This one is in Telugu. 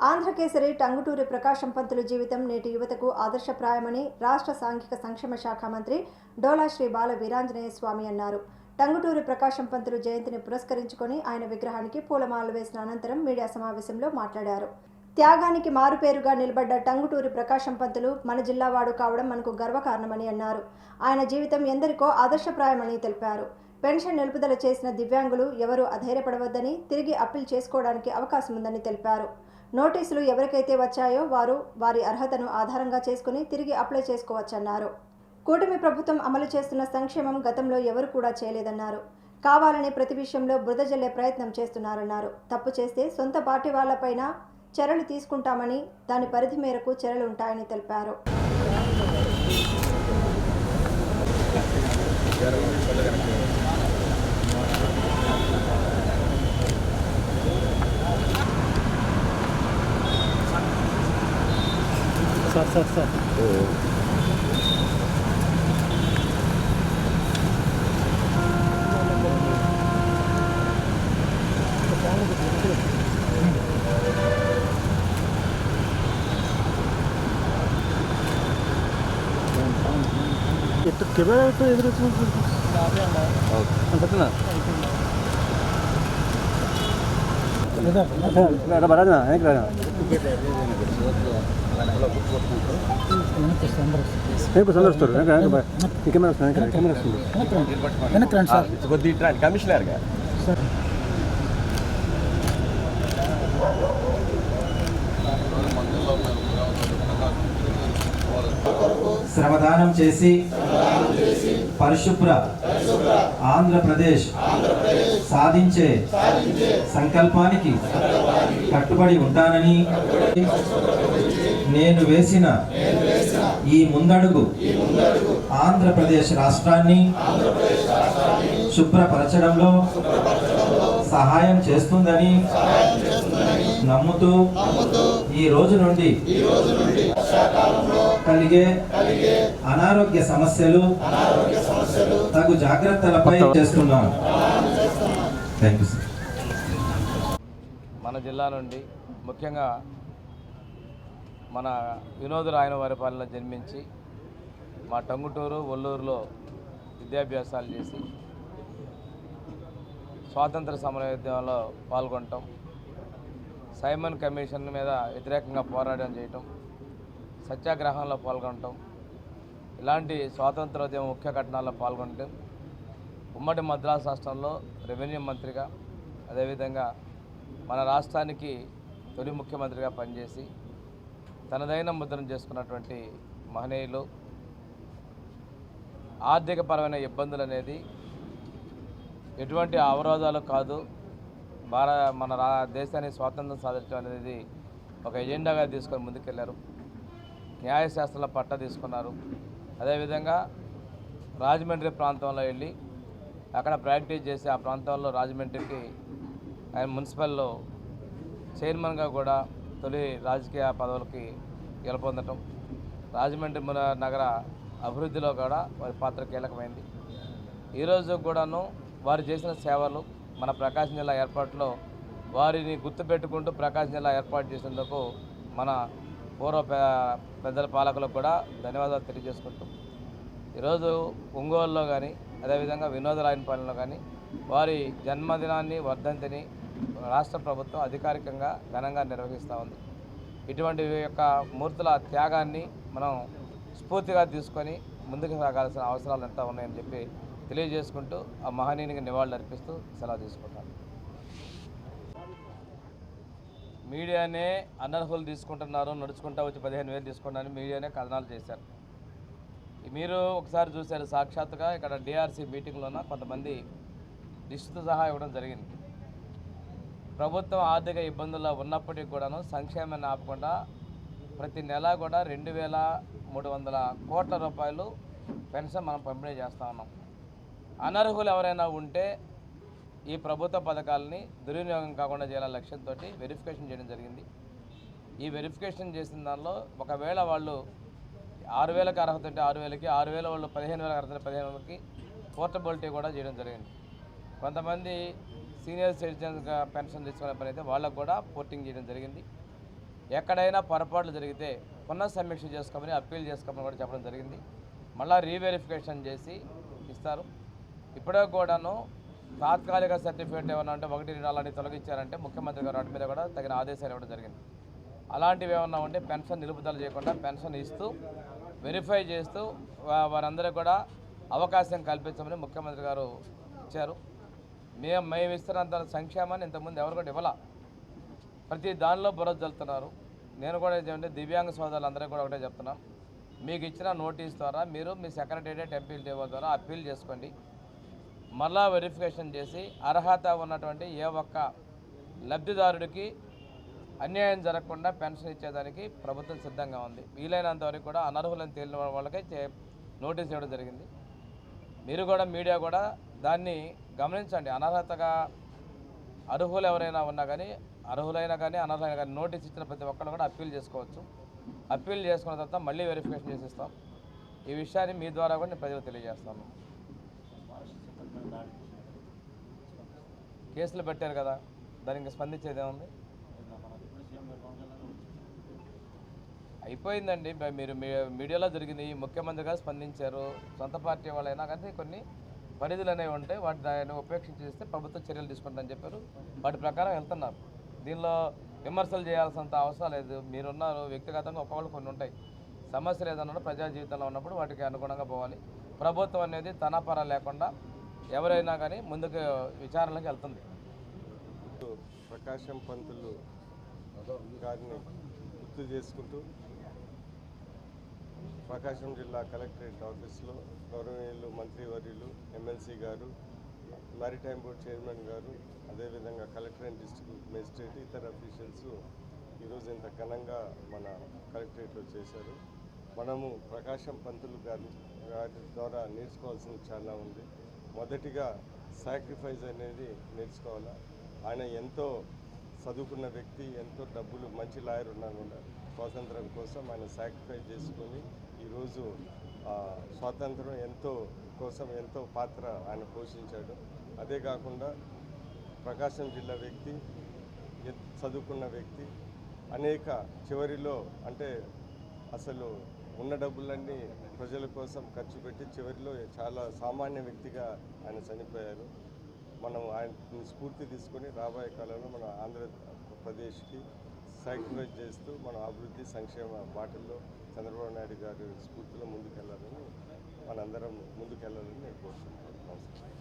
ఆంధ్రకేసరి టంగుటూరి ప్రకాశం పంతులు జీవితం నేటి యువతకు ఆదర్శప్రాయమని రాష్ట్ర సాంఘిక సంక్షేమ శాఖ మంత్రి డోలా శ్రీ బాల వీరాంజనేయ స్వామి అన్నారు. టంగుటూరి ప్రకాశం పంతులు జయంతిని పురస్కరించుకొని ఆయన విగ్రహానికి పూలమాలలు వేసిన అనంతరం మీడియా సమావేశంలో మాట్లాడారు. త్యాగానికి మారుపేరుగా నిలబడ్డ టంగుటూరి ప్రకాశం పంతులు మన జిల్లావాడు కావడం మనకు గర్వకారణమని అన్నారు. ఆయన జీవితం ఎందరికో ఆదర్శప్రాయమని తెలిపారు. పెన్షన్ నిలుపుదల చేసిన దివ్యాంగులు ఎవరూ అధైర్యపడవద్దని తిరిగి అప్పీల్ చేసుకోవడానికి అవకాశం ఉందని తెలిపారు. నోటీసులు ఎవరికైతే వచ్చాయో వారు వారి అర్హతను ఆధారంగా చేసుకుని తిరిగి అప్లై చేసుకోవచ్చన్నారు. కూటమి ప్రభుత్వం అమలు చేస్తున్న సంక్షేమం గతంలో ఎవరు కూడా చేయలేదన్నారు. కావాలని ప్రతి విషయంలో బురద జల్లే ప్రయత్నం చేస్తున్నారన్నారు. తప్పు చేస్తే సొంత పార్టీ వాళ్ళపైన చర్యలు తీసుకుంటామని దాని పరిధి మేరకు చర్యలు ఉంటాయని తెలిపారు సార్ സാർ സാർ സാർ ക്യാമറയായിട്ട് എതിരെത്തുന്ന കണ്ടെത്തുന്ന വരാനാ എനിക്ക് വരാനാ శ్రమదానం చేసి పరిశుభ్ర ఆంధ్రప్రదేశ్ సాధించే సంకల్పానికి కట్టుబడి ఉంటానని నేను వేసిన ఈ ముందడుగు ఆంధ్రప్రదేశ్ రాష్ట్రాన్ని శుభ్రపరచడంలో సహాయం చేస్తుందని నమ్ముతూ ఈ రోజు నుండి కలిగే అనారోగ్య సమస్యలు తగు జాగ్రత్తలపై చేస్తున్నాను. థ్యాంక్ యూ సార్ మన జిల్లా నుండి ముఖ్యంగా మన వినోద్ రాయన వారి పాలన జన్మించి మా టంగుటూరు ఒల్లూరులో విద్యాభ్యాసాలు చేసి స్వాతంత్ర సమరయోద్యమంలో పాల్గొనటం సైమన్ కమిషన్ మీద వ్యతిరేకంగా పోరాటం చేయటం సత్యాగ్రహంలో పాల్గొనటం ఇలాంటి స్వాతంత్రోద్యమ ముఖ్య ఘటనల్లో పాల్గొనటం ఉమ్మడి మద్రాసు రాష్ట్రంలో రెవెన్యూ మంత్రిగా అదేవిధంగా మన రాష్ట్రానికి తొలి ముఖ్యమంత్రిగా పనిచేసి తనదైన ముద్రను చేసుకున్నటువంటి మహనీయులు ఆర్థికపరమైన ఇబ్బందులు అనేది ఎటువంటి అవరోధాలు కాదు. భార మన రా దేశాన్ని స్వాతంత్రం సాధించడం అనేది ఒక ఎజెండాగా తీసుకొని ముందుకెళ్ళారు. న్యాయశాస్త్రంలో పట్ట తీసుకున్నారు. అదేవిధంగా రాజమండ్రి ప్రాంతంలో వెళ్ళి అక్కడ ప్రాక్టీస్ చేసి ఆ ప్రాంతంలో రాజమండ్రికి ఆయన మున్సిపల్లో చైర్మన్గా కూడా తొలి రాజకీయ పదవులకి గెలుపొందటం రాజమండ్రి నగర అభివృద్ధిలో కూడా వారి పాత్ర కీలకమైంది. ఈరోజు కూడాను వారు చేసిన సేవలు మన ప్రకాశం జిల్లా ఏర్పాటులో వారిని గుర్తుపెట్టుకుంటూ ప్రకాశం జిల్లా ఏర్పాటు చేసేందుకు మన పూర్వ పెద్దల పాలకులకు కూడా ధన్యవాదాలు తెలియజేసుకుంటాం. ఈరోజు ఒంగోలులో కానీ అదేవిధంగా వినోద రాయన పాలనలో కానీ వారి జన్మదినాన్ని వర్ధంతిని రాష్ట్ర ప్రభుత్వం అధికారికంగా ఘనంగా నిర్వహిస్తూ ఉంది. ఇటువంటి యొక్క మూర్తుల త్యాగాన్ని మనం స్ఫూర్తిగా తీసుకొని ముందుకు సాగాల్సిన అవసరాలు ఎంత ఉన్నాయని చెప్పి తెలియజేసుకుంటూ ఆ మహనీయునికి నివాళులు అర్పిస్తూ సెలవు తీసుకుంటాను. మీడియానే అనర్హులు తీసుకుంటున్నారు నడుచుకుంటా వచ్చి పదిహేను వేలు తీసుకుంటారని మీడియానే కథనాలు చేశారు. మీరు ఒకసారి చూశారు సాక్షాత్తుగా ఇక్కడ డిఆర్సీ మీటింగ్లోన కొంతమంది లిస్టుతో సహా ఇవ్వడం జరిగింది. ప్రభుత్వం ఆర్థిక ఇబ్బందుల్లో ఉన్నప్పటికీ కూడాను సంక్షేమాన్ని ఆపకుండా ప్రతి నెల కూడా రెండు వేల మూడు వందల కోట్ల రూపాయలు పెన్షన్ మనం పంపిణీ చేస్తూ ఉన్నాం. అనర్హులు ఎవరైనా ఉంటే ఈ ప్రభుత్వ పథకాలని దుర్వినియోగం కాకుండా చేయాల లక్ష్యంతో వెరిఫికేషన్ చేయడం జరిగింది. ఈ వెరిఫికేషన్ చేసిన దానిలో ఒకవేళ వాళ్ళు ఆరు వేలకు అర్హత ఉంటే ఆరు వేలకి ఆరు వేల వాళ్ళు పదిహేను వేలకు అర్హత పదిహేను వేలకి పోర్టబిలిటీ కూడా చేయడం జరిగింది. కొంతమంది సీనియర్ సిటిజన్స్గా పెన్షన్ తీసుకునే పని అయితే వాళ్ళకు కూడా పోర్టింగ్ చేయడం జరిగింది. ఎక్కడైనా పొరపాట్లు జరిగితే పునఃసమీక్ష చేసుకోమని అప్పీల్ చేసుకోమని కూడా చెప్పడం జరిగింది. మళ్ళీ రీవెరిఫికేషన్ చేసి ఇస్తారు. ఇప్పుడే కూడాను తాత్కాలిక సర్టిఫికేట్ ఏమన్నా అంటే ఒకటి రెండు అలాంటి తొలగించారంటే ముఖ్యమంత్రి గారు వాటి మీద కూడా తగిన ఆదేశాలు ఇవ్వడం జరిగింది. అలాంటివి ఏమన్నా ఉంటే పెన్షన్ నిలుపుదల చేయకుండా పెన్షన్ ఇస్తూ వెరిఫై చేస్తూ వా- వారందరికీ కూడా అవకాశం కల్పించమని ముఖ్యమంత్రి గారు ఇచ్చారు. మేము మేము ఇస్తున్నంత సంక్షేమాన్ని ఇంతకుముందు ఎవరు కూడా ఇవ్వాల. ప్రతి దానిలో బురద జల్లుతున్నారు. నేను కూడా ఏంటంటే దివ్యాంగ సోదరులందరికీ కూడా ఒకటే చెప్తున్నాం. మీకు ఇచ్చిన నోటీస్ ద్వారా మీరు మీ సెక్రటేరియట్ ఎంపీల టేబుల్ ద్వారా అప్పీల్ చేసుకోండి. మళ్ళా వెరిఫికేషన్ చేసి అర్హత ఉన్నటువంటి ఏ ఒక్క లబ్ధిదారుడికి అన్యాయం జరగకుండా పెన్షన్ ఇచ్చేదానికి ప్రభుత్వం సిద్ధంగా ఉంది. వీలైనంత వరకు కూడా అనర్హులను తేలిన వాళ్ళకే చే- నోటీస్ ఇవ్వడం జరిగింది. మీరు కూడా మీడియా కూడా దాన్ని గమనించండి అనర్హతగా అర్హులు ఎవరైనా ఉన్నా కానీ అర్హులైనా కానీ అనర్హులైనా కానీ నోటీస్ ఇచ్చిన ప్రతి ఒక్కరు కూడా అప్పీల్ చేసుకోవచ్చు. అప్పీల్ చేసుకున్న తర్వాత మళ్ళీ వెరిఫికేషన్ చేసిస్తాం. ఈ విషయాన్ని మీ ద్వారా కూడా నేను ప్రజలకు తెలియజేస్తాను. కేసులు పెట్టారు కదా దానికి స్పందించేది ఏముంది? అయిపోయిందండి. మీరు మీ- మీడియాలో జరిగింది ముఖ్యమంత్రి గారు స్పందించారు సొంత పార్టీ వాళ్ళైనా కానీ కొన్ని పరిధులు అనేవి ఉంటాయి వాటి దాన్ని ఉపేక్షించేస్తే ప్రభుత్వం చర్యలు తీసుకుంటుందని చెప్పారు. వాటి ప్రకారం వెళ్తున్నారు. దీనిలో విమర్శలు చేయాల్సినంత అవసరం లేదు. మీరున్నారు వ్యక్తిగతంగా ఒకవేళ కొన్ని ఉంటాయి. సమస్యలు ఏదన్నా ప్రజా జీవితంలో ఉన్నప్పుడు వాటికి అనుగుణంగా పోవాలి. ప్రభుత్వం అనేది తనపర లేకుండా ఎవరైనా కానీ ముందుకు విచారణలకు వెళ్తుంది. ప్రకాశం పంతులు గారిని గుర్తు చేసుకుంటూ ప్రకాశం జిల్లా కలెక్టరేట్ ఆఫీస్లో గౌరవనీయులు మంత్రివర్యులు ఎమ్మెల్సీ గారు మారిటైమ్ బోర్డ్ చైర్మన్ గారు అదేవిధంగా కలెక్టర్ అండ్ డిస్ట్రిక్ట్ మెజిస్ట్రేట్ ఇతర అఫీషియల్స్ ఈరోజు ఇంత ఘనంగా మన కలెక్టరేట్లో చేశారు. మనము ప్రకాశం పంతులు గారి గారి ద్వారా నేర్చుకోవాల్సింది చాలా ఉంది. మొదటిగా సాక్రిఫైస్ అనేది నేర్చుకోవాలి? ఆయన ఎంతో చదువుకున్న వ్యక్తి ఎంతో డబ్బులు మంచి లాయర్ ఉన్నా కూడా స్వాతంత్రం కోసం ఆయన సాక్రిఫైస్ చేసుకొని ఈరోజు స్వాతంత్రం ఎంతో కోసం ఎంతో పాత్ర ఆయన పోషించాడు. అదే కాకుండా ప్రకాశం జిల్లా వ్యక్తి చదువుకున్న వ్యక్తి అనేక చివరిలో అంటే అసలు ఉన్న డబ్బులన్నీ ప్రజల కోసం ఖర్చు పెట్టి చివరిలో చాలా సామాన్య వ్యక్తిగా ఆయన చనిపోయారు. మనం ఆయన స్ఫూర్తి తీసుకొని రాబోయే కాలంలో మన ఆంధ్రప్రదేశ్కి సాక్రిఫైస్ చేస్తూ మన అభివృద్ధి సంక్షేమ బాటల్లో చంద్రబాబు నాయుడు గారి స్ఫూర్తిలో ముందుకెళ్ళాలని మనందరం ముందుకెళ్ళాలని నేను కోరుకుంటున్నాను నమస్కారం.